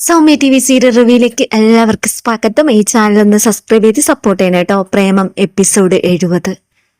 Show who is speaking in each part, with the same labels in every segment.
Speaker 1: Soumya T V serial റിവ്യൂയിലേക്ക് എല്ലാവർക്കും സ്വാഗതം. ഈ ചാനൽ ഒന്ന് സബ്സ്ക്രൈബ് ചെയ്ത് സപ്പോർട്ട് ചെയ്യണം കേട്ടോ. പ്രേമം എപ്പിസോഡ് എഴുപത്.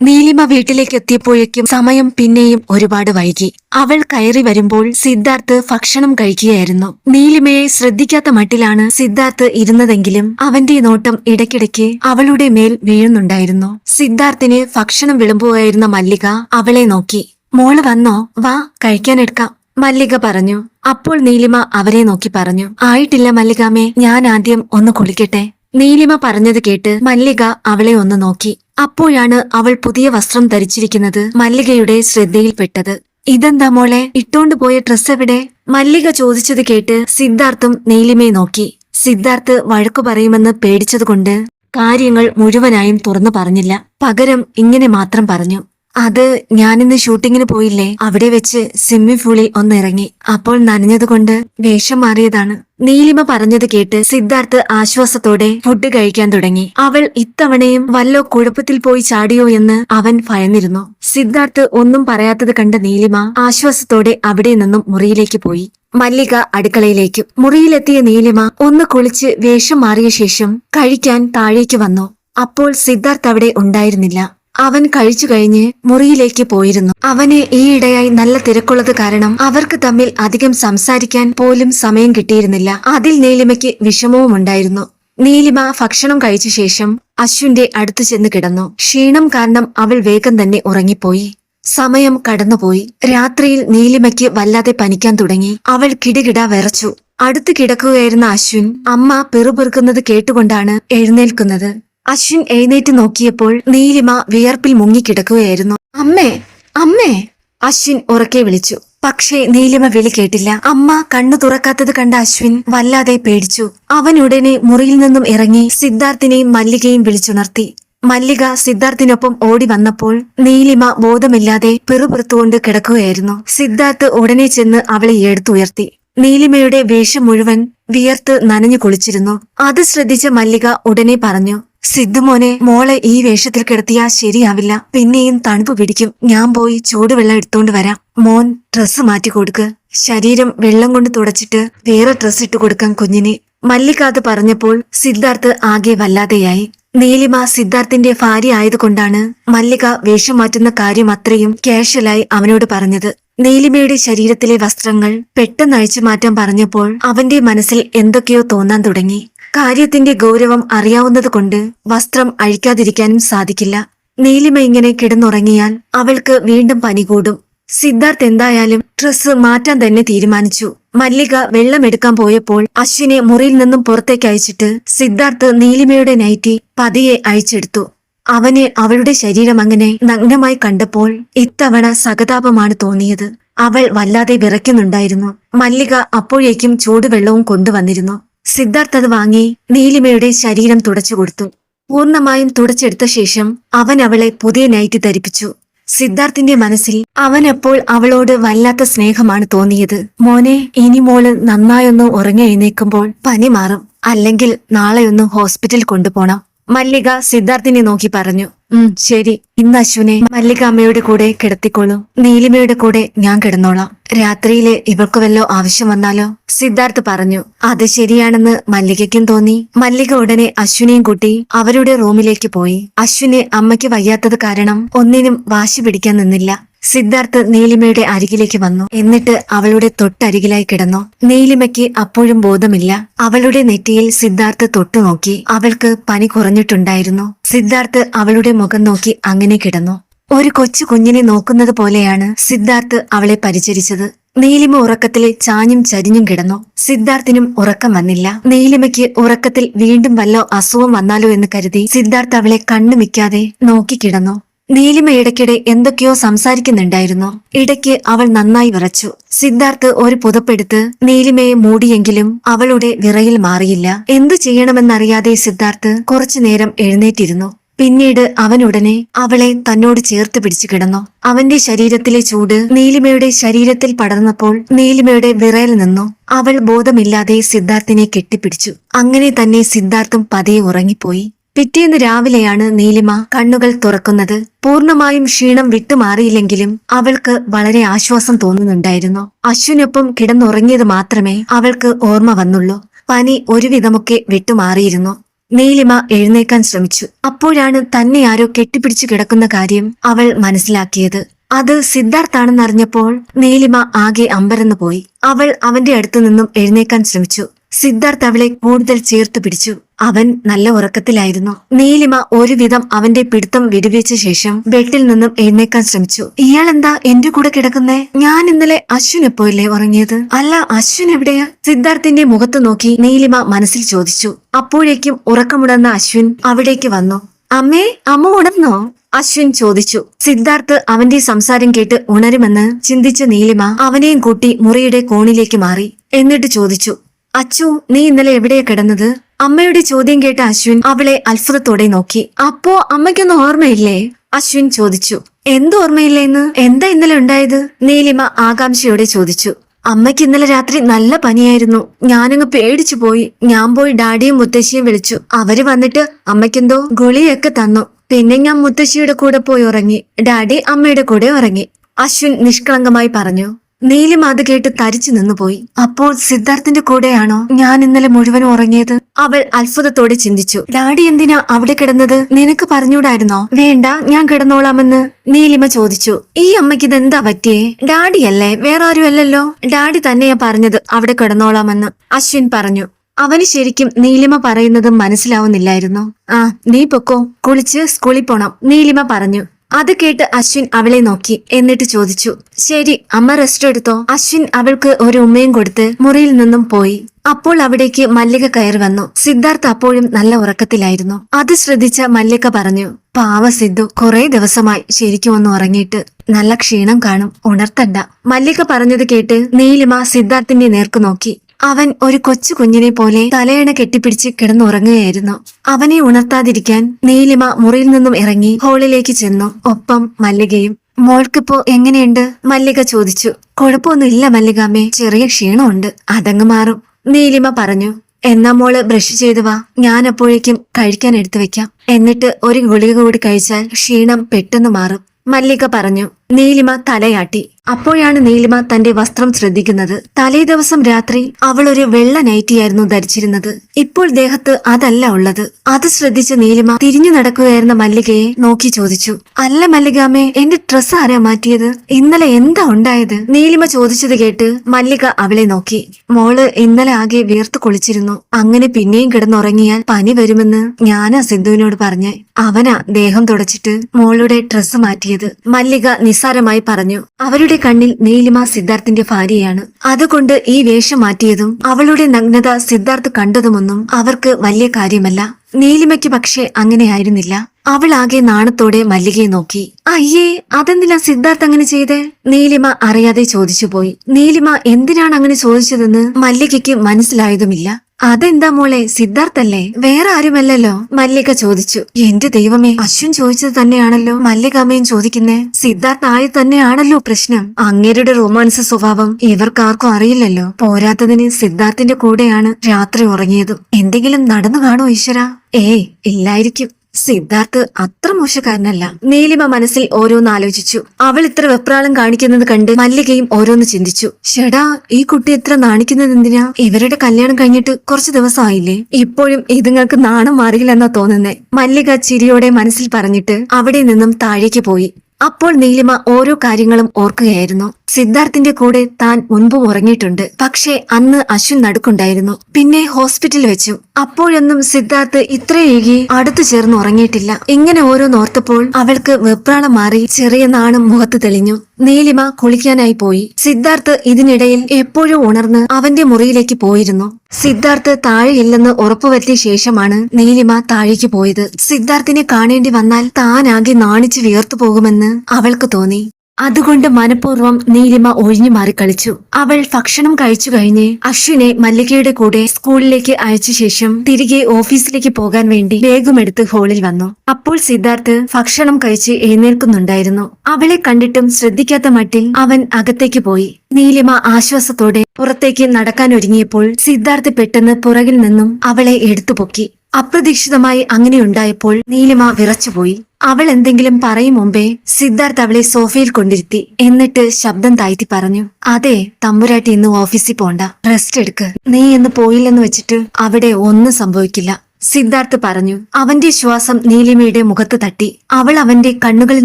Speaker 1: നീലിമ വീട്ടിലേക്ക് എത്തിയപ്പോഴേക്കും സമയം പിന്നെയും ഒരുപാട് വൈകി. അവൾ കയറി വരുമ്പോൾ സിദ്ധാർത്ഥ് ഭക്ഷണം കഴിക്കുകയായിരുന്നു. നീലിമയെ ശ്രദ്ധിക്കാത്ത മട്ടിലാണ് സിദ്ധാർത്ഥ് ഇരുന്നതെങ്കിലും അവന്റെ നോട്ടം ഇടയ്ക്കിടയ്ക്ക് അവളുടെ മേൽ വീഴുന്നുണ്ടായിരുന്നു. സിദ്ധാർത്ഥിന് ഭക്ഷണം വിളമ്പുകയായിരുന്ന മല്ലിക അവളെ നോക്കി. മോൾ വന്നോ? വാ കഴിക്കാനെടുക്കാം മല്ലിക പറഞ്ഞു അപ്പോൾ നീലിമ അവരെ നോക്കി പറഞ്ഞു ആയിട്ടില്ല മല്ലികാമേ ഞാൻ ആദ്യം ഒന്ന് കുളിക്കട്ടെ. നീലിമ പറഞ്ഞത് കേട്ട് മല്ലിക അവളെ ഒന്ന് നോക്കി. അപ്പോഴാണ് അവൾ പുതിയ വസ്ത്രം ധരിച്ചിരിക്കുന്നത് മല്ലികയുടെ ശ്രദ്ധയിൽപ്പെട്ടത്. ഇതെന്താ മോളെ ഇട്ടോണ്ട് പോയ ഡ്രസ് എവിടെ? മല്ലിക ചോദിച്ചത് കേട്ട് സിദ്ധാർത്ഥും നീലിമയെ നോക്കി. സിദ്ധാർത്ഥ് വഴക്കു പറയുമെന്ന് പേടിച്ചതുകൊണ്ട് കാര്യങ്ങൾ മുഴുവനായും തുറന്നു പറഞ്ഞില്ല. പകരം ഇങ്ങനെ മാത്രം പറഞ്ഞു. അത് ഞാനിന്ന് ഷൂട്ടിങ്ങിന് പോയില്ലേ? അവിടെ വെച്ച് സ്വിമ്മിംഗ് പൂളിൽ ഒന്ന് ഇറങ്ങി. അപ്പോൾ നനഞ്ഞതുകൊണ്ട് വേഷം മാറിയതാണ്. നീലിമ പറഞ്ഞത് കേട്ട് സിദ്ധാർത്ഥ് ആശ്വാസത്തോടെ ഫുഡ് കഴിക്കാൻ തുടങ്ങി. അവൾ ഇത്തവണയും വല്ലോ കുഴപ്പത്തിൽ പോയി ചാടിയോ എന്ന് അവൻ ഭയന്നിരുന്നു. സിദ്ധാർത്ഥ് ഒന്നും പറയാത്തത് കണ്ട നീലിമ ആശ്വാസത്തോടെ അവിടെ നിന്നും മുറിയിലേക്ക് പോയി. മല്ലിക അടുക്കളയിലേക്ക്. മുറിയിലെത്തിയ നീലിമ ഒന്ന് കുളിച്ച് വേഷം മാറിയ ശേഷം കഴിക്കാൻ താഴേക്ക് വന്നു. അപ്പോൾ സിദ്ധാർത്ഥ് അവിടെ ഉണ്ടായിരുന്നില്ല. അവൻ കഴിച്ചു കഴിഞ്ഞ് മുറിയിലേക്ക് പോയിരുന്നു. അവന് ഈയിടെയായി നല്ല തിരക്കുള്ളത് കാരണം അവർക്ക് തമ്മിൽ അധികം സംസാരിക്കാൻ പോലും സമയം കിട്ടിയിരുന്നില്ല. അതിൽ നീലിമയ്ക്ക് വിഷമവും ഉണ്ടായിരുന്നു. നീലിമ ഭക്ഷണം കഴിച്ച ശേഷം അശ്വിന്റെ അടുത്തു ചെന്ന് കിടന്നു. ക്ഷീണം കാരണം അവൾ വേഗം തന്നെ ഉറങ്ങിപ്പോയി. സമയം കടന്നുപോയി. രാത്രിയിൽ നീലിമയ്ക്ക് വല്ലാതെ പനിക്കാൻ തുടങ്ങി. അവൾ കിടുകിട വിറച്ചു. അടുത്ത് കിടക്കുകയായിരുന്ന അശ്വിൻ അമ്മ പെറുപെറുക്കുന്നത് കേട്ടുകൊണ്ടാണ് എഴുന്നേൽക്കുന്നത്. അശ്വിൻ എഴുന്നേറ്റ് നോക്കിയപ്പോൾ നീലിമ വിയർപ്പിൽ മുങ്ങിക്കിടക്കുകയായിരുന്നു. അമ്മേ അമ്മേ അശ്വിൻ ഉറക്കെ വിളിച്ചു. പക്ഷേ നീലിമ വിളി കേട്ടില്ല. അമ്മ കണ്ണു തുറക്കാത്തത് കണ്ട അശ്വിൻ വല്ലാതെ പേടിച്ചു. അവൻ ഉടനെ മുറിയിൽ നിന്നും ഇറങ്ങി സിദ്ധാർത്ഥിനെയും മല്ലികയും വിളിച്ചുണർത്തി. മല്ലിക സിദ്ധാർത്ഥിനൊപ്പം ഓടി വന്നപ്പോൾ നീലിമ ബോധമില്ലാതെ പിറുപിറുത്തുകൊണ്ട് കിടക്കുകയായിരുന്നു. സിദ്ധാർത്ഥ് ഉടനെ ചെന്ന് അവളെ എടുത്തുയർത്തി. നീലിമയുടെ വേഷം മുഴുവൻ വിയർത്ത് നനഞ്ഞു കുളിച്ചിരുന്നു. അത് ശ്രദ്ധിച്ച മല്ലിക ഉടനെ പറഞ്ഞു സിദ്ധുമോനെ മോളെ ഈ വേഷത്തിൽ കിടത്തിയാ ശരിയാവില്ല. പിന്നെയും തണുപ്പ് പിടിക്കും. ഞാൻ പോയി ചൂടുവെള്ളം എടുത്തോണ്ട് വരാം. മോൻ ഡ്രസ്സ് മാറ്റി കൊടുക്ക്. ശരീരം വെള്ളം കൊണ്ട് തുടച്ചിട്ട് വേറെ ഡ്രസ്സ് ഇട്ട് കൊടുക്കാൻ കുഞ്ഞിനെ. മല്ലികാത്ത് പറഞ്ഞപ്പോൾ സിദ്ധാർത്ഥ് ആകെ വല്ലാതെയായി. നീലിമ സിദ്ധാർത്ഥിന്റെ ഭാര്യ ആയതുകൊണ്ടാണ് മല്ലിക വേഷം മാറ്റുന്ന കാര്യം അത്രയും കാഷ്വലായി അവനോട് പറഞ്ഞത്. നീലിമയുടെ ശരീരത്തിലെ വസ്ത്രങ്ങൾ പെട്ടെന്ന് അഴിച്ചു മാറ്റാൻ പറഞ്ഞപ്പോൾ അവന്റെ മനസ്സിൽ എന്തൊക്കെയോ തോന്നാൻ തുടങ്ങി. കാര്യത്തിന്റെ ഗൗരവം അറിയാവുന്നതുകൊണ്ട് വസ്ത്രം അഴിക്കാതിരിക്കാനും സാധിക്കില്ല. നീലിമ ഇങ്ങനെ കിടന്നുറങ്ങിയാൽ അവൾക്ക് വീണ്ടും പനി കൂടും. സിദ്ധാർത്ഥ് എന്തായാലും ഡ്രസ്സ് മാറ്റാൻ തന്നെ തീരുമാനിച്ചു. മല്ലിക വെള്ളമെടുക്കാൻ പോയപ്പോൾ അശ്വിനെ മുറിയിൽ നിന്നും പുറത്തേക്ക് അയച്ചിട്ട് സിദ്ധാർത്ഥ് നീലിമയുടെ നൈറ്റി പതിയെ അഴിച്ചെടുത്തു. അവനെ അവളുടെ ശരീരം അങ്ങനെ നഗ്നമായി കണ്ടപ്പോൾ ഇത്തവണ സഹതാപമാണ് തോന്നിയത്. അവൾ വല്ലാതെ വിറയ്ക്കുന്നുണ്ടായിരുന്നു. മല്ലിക അപ്പോഴേക്കും ചൂടുവെള്ളവും കൊണ്ടുവന്നിരുന്നു. സിദ്ധാർത്ഥ് അത് വാങ്ങി നീലിമയുടെ ശരീരം തുടച്ചു കൊടുത്തു. പൂർണമായും തുടച്ചെടുത്ത ശേഷം അവൻ അവളെ പുതിയ നൈറ്റ് ധരിപ്പിച്ചു. സിദ്ധാർത്ഥിന്റെ മനസ്സിൽ അവനപ്പോൾ അവളോട് വല്ലാത്ത സ്നേഹമാണ് തോന്നിയത്. മോനെ ഇനി മോൾ നന്നായൊന്ന് ഉറങ്ങി എഴുന്നേക്കുമ്പോൾ പനി മാറും. അല്ലെങ്കിൽ നാളെയൊന്ന് ഹോസ്പിറ്റൽ കൊണ്ടുപോണം. മല്ലിക സിദ്ധാർത്ഥിനെ നോക്കി പറഞ്ഞു. ഉം ശരി. ഇന്ന് അശ്വിനെ മല്ലിക അമ്മയുടെ കൂടെ കിടത്തിക്കോളൂ. നീലിമയുടെ കൂടെ ഞാൻ കിടന്നോളാം. രാത്രിയിൽ ഇവൾക്ക് വല്ലോ ആവശ്യം വന്നാലോ? സിദ്ധാർത്ഥ് പറഞ്ഞു. അത് ശരിയാണെന്ന് മല്ലികയ്ക്കും തോന്നി. മല്ലിക ഉടനെ അശ്വിനെയും കൂട്ടി അവരുടെ റൂമിലേക്ക് പോയി. അശ്വിന് അമ്മയ്ക്ക് വയ്യാത്തത് കാരണം ഒന്നിനും വാശി പിടിക്കാൻ നിന്നില്ല. സിദ്ധാർത്ഥ് നീലിമയുടെ അരികിലേക്ക് വന്നു. എന്നിട്ട് അവളുടെ തൊട്ടരികിലായി കിടന്നു. നീലിമയ്ക്ക് അപ്പോഴും ബോധമില്ല. അവളുടെ നെറ്റിയിൽ സിദ്ധാർത്ഥ് തൊട്ടുനോക്കി അവൾക്ക് പനി കുറഞ്ഞിട്ടുണ്ടായിരുന്നു. സിദ്ധാർത്ഥ് അവളുടെ മുഖം നോക്കി അങ്ങനെ കിടന്നു. ഒരു കൊച്ചു കുഞ്ഞിനെ നോക്കുന്നത് പോലെയാണ് സിദ്ധാർത്ഥ് അവളെ പരിചരിച്ചത്. നീലിമ ഉറക്കത്തിൽ ചാഞ്ഞും ചരിഞ്ഞും കിടന്നു. സിദ്ധാർത്ഥിനും ഉറക്കം വന്നില്ല. നീലിമയ്ക്ക് ഉറക്കത്തിൽ വീണ്ടും വല്ല അസുഖം വന്നാലോ എന്ന് കരുതി സിദ്ധാർത്ഥ് അവളെ കണ്ണു കണ്ണുമിക്കാതെ നോക്കിക്കിടന്നു നീലിമ ഇടയ്ക്കിടെ എന്തൊക്കെയോ സംസാരിക്കുന്നുണ്ടായിരുന്നു. ഇടയ്ക്ക് അവൾ നന്നായി വിറച്ചു. സിദ്ധാർത്ഥ് ഒരു പുതപ്പെടുത്ത് നീലിമയെ മൂടിയെങ്കിലും അവളുടെ വിറയിൽ മാറിയില്ല. എന്തു ചെയ്യണമെന്നറിയാതെ സിദ്ധാർത്ഥ് കുറച്ചുനേരം എഴുന്നേറ്റിരുന്നു. പിന്നീട് അവനുടനെ അവളെ തന്നോട് ചേർത്ത് പിടിച്ചു കിടന്നു. അവന്റെ ശരീരത്തിലെ ചൂട് നീലിമയുടെ ശരീരത്തിൽ പടർന്നപ്പോൾ നീലിമയുടെ വിറയിൽ നിന്നു. അവൾ ബോധമില്ലാതെ സിദ്ധാർത്ഥിനെ കെട്ടിപ്പിടിച്ചു. അങ്ങനെ തന്നെ സിദ്ധാർത്ഥും പതിയെ ഉറങ്ങിപ്പോയി. പിറ്റേന്ന് രാവിലെയാണ് നീലിമ കണ്ണുകൾ തുറക്കുന്നത്. പൂർണമായും ക്ഷീണം വിട്ടുമാറിയില്ലെങ്കിലും അവൾക്ക് വളരെ ആശ്വാസം തോന്നുന്നുണ്ടായിരുന്നു. അശ്വിനൊപ്പം കിടന്നുറങ്ങിയത് മാത്രമേ അവൾക്ക് ഓർമ്മ വന്നുള്ളൂ. പനി ഒരുവിധമൊക്കെ വിട്ടുമാറിയിരുന്നു. നീലിമ എഴുന്നേക്കാൻ ശ്രമിച്ചു. അപ്പോഴാണ് തന്നെ ആരോ കെട്ടിപ്പിടിച്ചു കിടക്കുന്ന കാര്യം അവൾ മനസ്സിലാക്കിയത്. അത് സിദ്ധാർത്ഥാണെന്നറിഞ്ഞപ്പോൾ നീലിമ ആകെ അമ്പരന്നു പോയി അവൾ അവന്റെ അടുത്തു നിന്നും എഴുന്നേക്കാൻ ശ്രമിച്ചു. സിദ്ധാർത്ഥ് അവളെ കൂടുതൽ ചേർത്ത് പിടിച്ചു. അവൻ നല്ല ഉറക്കത്തിലായിരുന്നു. നീലിമ ഒരുവിധം അവന്റെ പിടുത്തം വിടുവിച്ച ശേഷം ബെഡിൽ നിന്നും എഴുന്നേക്കാൻ ശ്രമിച്ചു. ഇയാൾ എന്താ എന്റെ കൂടെ കിടക്കുന്നേ? ഞാൻ ഇന്നലെ അശ്വിനെപ്പോയില്ലേ ഉറങ്ങിയത്. അല്ല അശ്വിൻ എവിടെയാ? സിദ്ധാർത്ഥിന്റെ മുഖത്ത് നോക്കി നീലിമ മനസ്സിൽ ചോദിച്ചു. അപ്പോഴേക്കും ഉറക്കമുടന്ന അശ്വിൻ അവിടേക്ക് വന്നു. അമ്മേ അമ്മ ഉണർന്നോ? അശ്വിൻ ചോദിച്ചു. സിദ്ധാർത്ഥ് അവന്റെ സംസാരം കേട്ട് ഉണരുമെന്ന് ചിന്തിച്ച നീലിമ അവനെയും കൂട്ടി മുറിയുടെ കോണിലേക്ക് മാറി. എന്നിട്ട് ചോദിച്ചു. അച്ചു നീ ഇന്നലെ എവിടെയാ കിടന്നത്? അമ്മയുടെ ചോദ്യം കേട്ട അശ്വിൻ അവളെ അത്ഭുതത്തോടെ നോക്കി. അപ്പോ അമ്മയ്ക്കൊന്നും ഓർമ്മയില്ലേ? അശ്വിൻ ചോദിച്ചു. എന്തോർമ്മയില്ലേന്ന് എന്താ ഇന്നലെ ഉണ്ടായത്? നീലിമ ആകാംക്ഷയോടെ ചോദിച്ചു. അമ്മയ്ക്ക് ഇന്നലെ രാത്രി നല്ല പനിയായിരുന്നു. ഞാനങ്ങ് പേടിച്ചു പോയി. ഞാൻ പോയി ഡാഡിയും മുത്തശ്ശിയും വിളിച്ചു. അവർ വന്നിട്ട് അമ്മയ്ക്കെന്തോ ഗുളിയൊക്കെ തന്നു. പിന്നെ ഞാൻ മുത്തശ്ശിയുടെ കൂടെ പോയി ഉറങ്ങി. ഡാഡി അമ്മയുടെ കൂടെ ഉറങ്ങി. അശ്വിൻ നിഷ്കളങ്കമായി പറഞ്ഞു. നീലിമ അത് കേട്ട് തരിച്ചു നിന്നുപോയി. അപ്പോൾ സിദ്ധാർത്ഥിന്റെ കൂടെയാണോ ഞാൻ ഇന്നലെ മുഴുവൻ ഉറങ്ങിയത്? അവൾ അത്ഭുതത്തോടെ ചിന്തിച്ചു. ഡാഡി എന്തിനാ അവിടെ കിടന്നത്? നിനക്ക് പറഞ്ഞൂടായിരുന്നോ വേണ്ട ഞാൻ കിടന്നോളാമെന്ന് നീലിമ ചോദിച്ചു. ഈ അമ്മയ്ക്ക് ഇതെന്താ പറ്റിയേ? ഡാഡിയല്ലേ വേറെ ആരും അല്ലല്ലോ ഡാഡി തന്നെയാ പറഞ്ഞത് അവിടെ കിടന്നോളാമെന്ന്. അശ്വിൻ പറഞ്ഞു. അവന് ശരിക്കും നീലിമ പറയുന്നത് മനസ്സിലാവുന്നില്ലായിരുന്നു? ആ നീ പൊക്കോ. കുളിച്ച് സ്കൂളിൽ പോണം നീലിമ പറഞ്ഞു. അത് കേട്ട് അശ്വിൻ അവളെ നോക്കി എന്നിട്ട് ചോദിച്ചു ശരി അമ്മ റെസ്റ്റ് എടുത്തോ? അശ്വിൻ അവൾക്ക് ഒരു ഉമ്മയും കൊടുത്ത് മുറിയിൽ നിന്നും പോയി. അപ്പോൾ അവിടേക്ക് മല്ലിക കയറി വന്നു. സിദ്ധാർത്ഥ് അപ്പോഴും നല്ല ഉറക്കത്തിലായിരുന്നു. അത് ശ്രദ്ധിച്ച മല്ലിക പറഞ്ഞു പാവ സിദ്ധു കുറെ ദിവസമായി ശരിക്കും ഒന്ന് ഉറങ്ങിയിട്ട് നല്ല ക്ഷീണം കാണും ഉണർത്തണ്ട. മല്ലിക പറഞ്ഞത് കേട്ട് നീലിമ സിദ്ധാർത്ഥിന്റെ നേർക്ക് നോക്കി. അവൻ ഒരു കൊച്ചു കുഞ്ഞിനെ പോലെ തലയണ കെട്ടിപ്പിടിച്ച് കിടന്നുറങ്ങുകയായിരുന്നു. അവനെ ഉണർത്താതിരിക്കാൻ നീലിമ മുറിയിൽ നിന്നും ഇറങ്ങി ഹോളിലേക്ക് ചെന്നു. ഒപ്പം മല്ലികയും മോൾക്കിപ്പോ എങ്ങനെയുണ്ട്? മല്ലിക ചോദിച്ചു. കുഴപ്പമൊന്നുമില്ല മല്ലികാമ്മേ ചെറിയ ക്ഷീണമുണ്ട്. അതങ്ങ് മാറും. നീലിമ പറഞ്ഞു. എന്നാ മോൾ ബ്രഷ് ചെയ്തു വാ. ഞാൻ അപ്പോഴേക്കും കഴിക്കാൻ എടുത്തു വെക്കാം. എന്നിട്ട് ഒരു ഗുളിക കൂടി കഴിച്ചാൽ ക്ഷീണം പെട്ടെന്ന് മാറും. മല്ലിക പറഞ്ഞു. നീലിമ തലയാട്ടി. അപ്പോഴാണ് നീലിമ തന്റെ വസ്ത്രം ശ്രദ്ധിക്കുന്നത്. തലേ ദിവസം രാത്രി അവൾ ഒരു വെള്ള നൈറ്റിയായിരുന്നു ധരിച്ചിരുന്നത്. ഇപ്പോൾ ദേഹത്ത് അതല്ല ഉള്ളത്. അത് ശ്രദ്ധിച്ച നീലിമ തിരിഞ്ഞു നടക്കുകയായിരുന്ന മല്ലികയെ നോക്കി ചോദിച്ചു. അല്ല മല്ലികാമേ എന്റെ ഡ്രസ്സ് ആരാ മാറ്റിയത്? ഇന്നലെ എന്താ ഉണ്ടായത്? നീലിമ ചോദിച്ചത് കേട്ട് മല്ലിക അവളെ നോക്കി. മോൾ ഇന്നലെ ആകെ വീർത്തു കുളിച്ചിരുന്നു. അങ്ങനെ പിന്നെയും കിടന്നുറങ്ങിയാൽ പനി വരുമെന്ന് ഞാനാ സിന്ധുവിനോട് പറഞ്ഞേ അവനാ ദേഹം തുടച്ചിട്ട് മോളുടെ ഡ്രസ്സ് മാറ്റിയത്. മല്ലിക നിസ്സാരമായി പറഞ്ഞു അവരുടെ കണ്ണിൽ നീലിമ സിദ്ധാർത്ഥിന്റെ ഭാര്യയാണ്. അതുകൊണ്ട് ഈ വേഷം മാറ്റിയതും അവളുടെ നഗ്നത സിദ്ധാർത്ഥ് കണ്ടതുമൊന്നും അവർക്ക് വലിയ കാര്യമല്ല. നീലിമയ്ക്ക് പക്ഷേ അങ്ങനെയായിരുന്നില്ല അവൾ ആകെ നാണത്തോടെ മല്ലികയെ നോക്കി. അയ്യേ അതെന്തിനാ സിദ്ധാർത്ഥ് അങ്ങനെ ചെയ്തേ? നീലിമ അറിയാതെ ചോദിച്ചു പോയി നീലിമ എന്തിനാണ് അങ്ങനെ ചോദിച്ചതെന്ന് മല്ലികയ്ക്ക് മനസ്സിലായതുമില്ല. അതെന്താ മോളെ? സിദ്ധാർത്ഥല്ലേ? വേറെ ആരുമല്ലല്ലോ? മല്ലിക ചോദിച്ചു. എന്റെ ദൈവമേ അശ്വിൻ ചോദിച്ചത് തന്നെയാണല്ലോ മല്ലിക അമ്മയും ചോദിക്കുന്നേ. സിദ്ധാർത്ഥ ആയി തന്നെയാണല്ലോ പ്രശ്നം? അങ്ങേരുടെ റൊമാൻസ് സ്വഭാവം ഇവർക്കാർക്കും അറിയില്ലല്ലോ. പോരാത്തതിന് സിദ്ധാർത്ഥിന്റെ കൂടെയാണ് രാത്രി ഉറങ്ങിയതും. എന്തെങ്കിലും നടന്നു കാണോ ഈശ്വര? ഏയ് ഇല്ലായിരിക്കും. സിദ്ധാർത്ഥ് അത്ര മോശക്കാരനല്ല. നീലിമ മനസ്സിൽ ഓരോന്ന് ആലോചിച്ചു. അവൾ ഇത്ര വെപ്രാളം കാണിക്കുന്നത് കണ്ട് മല്ലികയും ഓരോന്ന് ചിന്തിച്ചു. ഷെടാ ഈ കുട്ടി ഇത്ര നാണിക്കുന്നത് എന്തിനാ? ഇവരുടെ കല്യാണം കഴിഞ്ഞിട്ട് കുറച്ച് ദിവസമായില്ലേ? ഇപ്പോഴും ഇതുങ്ങൾക്ക് നാണം മാറിയില്ലെന്നാ തോന്നുന്നേ. മല്ലിക ചിരിയോടെ മനസ്സിൽ പറഞ്ഞിട്ട് അവിടെ നിന്നും താഴേക്ക് പോയി. അപ്പോൾ നീലിമ ഓരോ കാര്യങ്ങളും ഓർക്കുകയായിരുന്നു. സിദ്ധാർത്ഥിന്റെ കൂടെ താൻ മുൻപും ഉറങ്ങിയിട്ടുണ്ട്. പക്ഷേ അന്ന് അശ്വിൻ നടുക്കുണ്ടായിരുന്നു. പിന്നെ ഹോസ്പിറ്റലിൽ വെച്ചു. അപ്പോഴൊന്നും സിദ്ധാർത്ഥ് ഇത്രയേകി അടുത്തു ചേർന്ന് ഉറങ്ങിയിട്ടില്ല. ഇങ്ങനെ ഓരോന്നോർത്തപ്പോൾ അവൾക്ക് വെപ്രാളം മാറി ചെറിയ നാണം മുഖത്ത് തെളിഞ്ഞു. നീലിമ കുളിക്കാനായി പോയി. സിദ്ധാർത്ഥ് ഇതിനിടയിൽ എപ്പോഴും ഉണർന്ന് അവന്റെ മുറിയിലേക്ക് പോയിരുന്നു. സിദ്ധാർത്ഥ് താഴെയില്ലെന്ന് ഉറപ്പുവരുത്തിയ ശേഷമാണ് നീലിമ താഴേക്ക് പോയത്. സിദ്ധാർത്ഥിനെ കാണേണ്ടി വന്നാൽ താനാകെ നാണിച്ചു വിയർത്തു പോകുമെന്ന് അവൾക്ക് തോന്നി. അതുകൊണ്ട് മനഃപൂർവം നീലിമ ഒഴിഞ്ഞു മാറി കളിച്ചു. അവൾ ഭക്ഷണം കഴിച്ചു കഴിഞ്ഞ് അശ്വിനെ മല്ലികയുടെ കൂടെ സ്കൂളിലേക്ക് അയച്ച ശേഷം തിരികെ ഓഫീസിലേക്ക് പോകാൻ വേണ്ടി വേഗമെടുത്ത് ഹാളിൽ വന്നു. അപ്പോൾ സിദ്ധാർത്ഥ് ഭക്ഷണം കഴിച്ച് എഴുന്നേൽക്കുന്നുണ്ടായിരുന്നു. അവളെ കണ്ടിട്ടും ശ്രദ്ധിക്കാത്ത മട്ടിൽ അവൻ അകത്തേക്ക് പോയി. നീലിമ ആശ്വാസത്തോടെ പുറത്തേക്ക് നടക്കാൻ ഒരുങ്ങിയപ്പോൾ സിദ്ധാർത്ഥ് പെട്ടെന്ന് പുറകിൽ നിന്നും അവളെ എടുത്തുപൊക്കി. അപ്രതീക്ഷിതമായി അങ്ങനെയുണ്ടായപ്പോൾ നീലിമ വിറച്ചുപോയി. അവൾ എന്തെങ്കിലും പറയും മുമ്പേ സിദ്ധാർത്ഥ് അവളെ സോഫയിൽ കൊണ്ടിരുത്തി എന്നിട്ട് ശബ്ദം താഴ്ത്തി പറഞ്ഞു അതെ തമ്പുരാട്ടി ഇന്ന് ഓഫീസിൽ പോണ്ട. റെസ്റ്റ് എടുക്ക്. നീ ഇന്ന് പോയില്ലെന്ന് വെച്ചിട്ട് അവിടെ ഒന്നും സംഭവിക്കില്ല. സിദ്ധാർത്ഥ് പറഞ്ഞു അവന്റെ ശ്വാസം നീലിമയുടെ മുഖത്ത് തട്ടി. അവൾ അവന്റെ കണ്ണുകളിൽ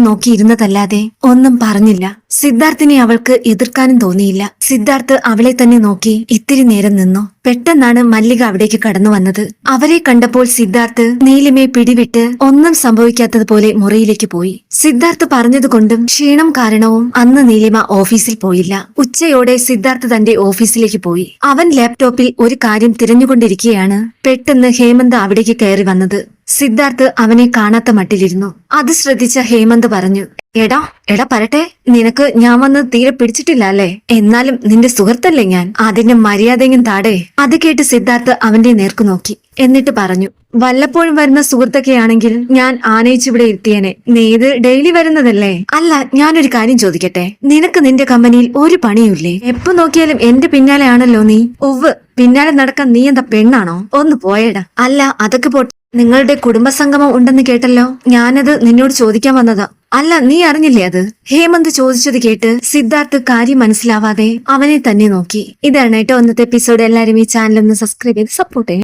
Speaker 1: നോക്കിയിരുന്നതല്ലാതെ ഒന്നും പറഞ്ഞില്ല. സിദ്ധാർത്ഥിനെ അവൾക്ക് എതിർക്കാനും തോന്നിയില്ല. സിദ്ധാർത്ഥ് അവളെ തന്നെ നോക്കി ഇത്തിരി നേരം നിന്നു. പെട്ടെന്നാണ് മല്ലിക അവിടേക്ക് കടന്നു വന്നത്. അവരെ കണ്ടപ്പോൾ സിദ്ധാർത്ഥ് നീലിമയെ പിടിവിട്ട് ഒന്നും സംഭവിക്കാത്തതുപോലെ മുറിയിലേക്ക് പോയി. സിദ്ധാർത്ഥ് പറഞ്ഞതുകൊണ്ടും ക്ഷീണം കാരണവും അന്ന് നീലിമ ഓഫീസിൽ പോയില്ല. ഉച്ചയോടെ സിദ്ധാർത്ഥ് തന്റെ ഓഫീസിലേക്ക് പോയി. അവൻ ലാപ്ടോപ്പിൽ ഒരു കാര്യം തിരഞ്ഞുകൊണ്ടിരിക്കുകയാണ്. പെട്ടെന്ന് ഹേമന്ത് അവിടേക്ക് കയറി വന്നത്. സിദ്ധാർത്ഥ് അവനെ കാണാത്ത മട്ടിലിരുന്നു. അത് ശ്രദ്ധിച്ച ഹേമന്ത് പറഞ്ഞു എടാ എടാ പറട്ടെ നിനക്ക് ഞാൻ വന്ന് തീരെ പിടിച്ചിട്ടില്ല അല്ലേ? എന്നാലും നിന്റെ സുഹൃത്തല്ലേ ഞാൻ. അതിന്റെ മര്യാദയും താടേ. അത് കേട്ട് സിദ്ധാർത്ഥ് അവന്റെ നേർക്കു നോക്കി. എന്നിട്ട് പറഞ്ഞു വല്ലപ്പോഴും വരുന്ന സുഹൃത്തൊക്കെയാണെങ്കിൽ ഞാൻ ആനയിച്ചിവിടെ ഇരുത്തിയേനെ. നീ ഇത് ഡെയിലി വരുന്നതല്ലേ? അല്ല ഞാനൊരു കാര്യം ചോദിക്കട്ടെ. നിനക്ക് നിന്റെ കമ്പനിയിൽ ഒരു പണിയുമില്ലേ? എപ്പോ നോക്കിയാലും എന്റെ പിന്നാലെ ആണല്ലോ നീ? ഒവ് പിന്നാലെ നടക്കാൻ നീ എന്താ പെണ്ണാണോ? ഒന്ന് പോയേടാ. അല്ല അതൊക്കെ പോട്ടെ നിങ്ങളുടെ കുടുംബസംഗമം ഉണ്ടെന്ന് കേട്ടല്ലോ? ഞാനത് നിന്നോട് ചോദിക്കാൻ വന്നതാ. അല്ല നീ അറിഞ്ഞില്ലേ അത്? ഹേമന്ത് ചോദിച്ചത് കേട്ട് സിദ്ധാർത്ഥ് കാര്യം മനസ്സിലാവാതെ അവനെ തന്നെ നോക്കി. ഇതാണ് കേട്ടോ ഇന്നത്തെ എപ്പിസോഡ് എല്ലാരും ഈ ചാനൽ ഒന്ന് സബ്സ്ക്രൈബ് ചെയ്ത് സപ്പോർട്ട് ചെയ്യും.